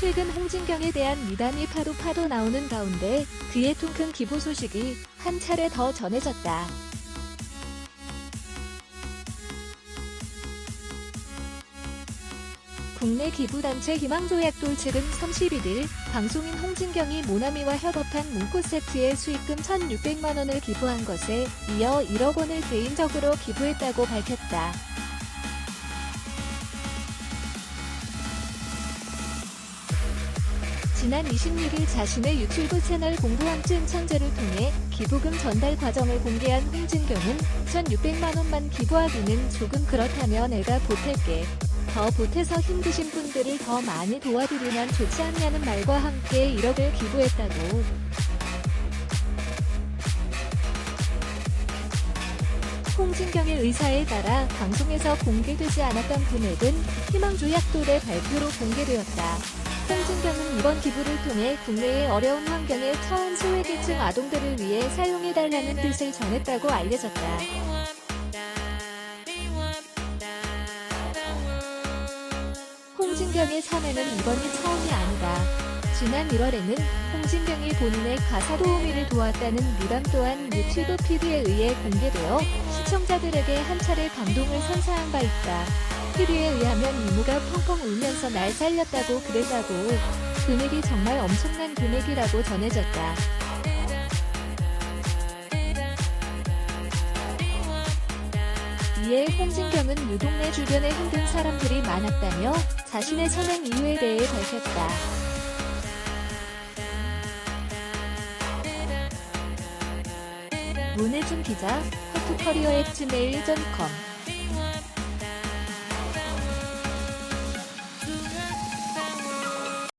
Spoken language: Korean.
최근 홍진경에 대한 미담이 파도 파도 나오는 가운데 그의 통큰 기부 소식이 한 차례 더 전해졌다. 국내 기부단체 희망조약돌 측은 31일 방송인 홍진경이 모나미와 협업한 문구 세트의 수익금 1,600만 원을 기부한 것에 이어 1억 원을 개인적으로 기부했다고 밝혔다. 지난 26일 자신의 유튜브 채널 공부왕쯤 천재를 통해 기부금 전달 과정을 공개한 홍진경은 1,600만 원만 기부하기는 조금 그렇다며 내가 보탤게. 더 보태서 힘드신 분들을 더 많이 도와드리면 좋지 않냐는 말과 함께 1억을 기부했다고. 홍진경의 의사에 따라 방송에서 공개되지 않았던 금액은 희망조약돌의 발표로 공개되었다. 홍진경은 이번 기부를 통해 국내의 어려운 환경에 처한 소외계층 아동들을 위해 사용해달라는 뜻을 전했다고 알려졌다. 홍진경의 참여는 이번이 처음이 아니다. 지난 1월에는 홍진경이 본인의 가사 도우미를 도왔다는 미담 또한 유튜브 피드에 의해 공개되어 시청자들에게 한 차례 감동을 선사한 바 있다. 피드에 의하면 이모가 펑펑 울면서 날 살렸다고 그랬다고 금액이 정말 엄청난 금액이라고 전해졌다. 이에 홍진경은 유동네 주변에 힘든 사람들이 많았다며 자신의 선행 이유에 대해 밝혔다. 문혜준 기자, 하트커리어 앱 gmail.com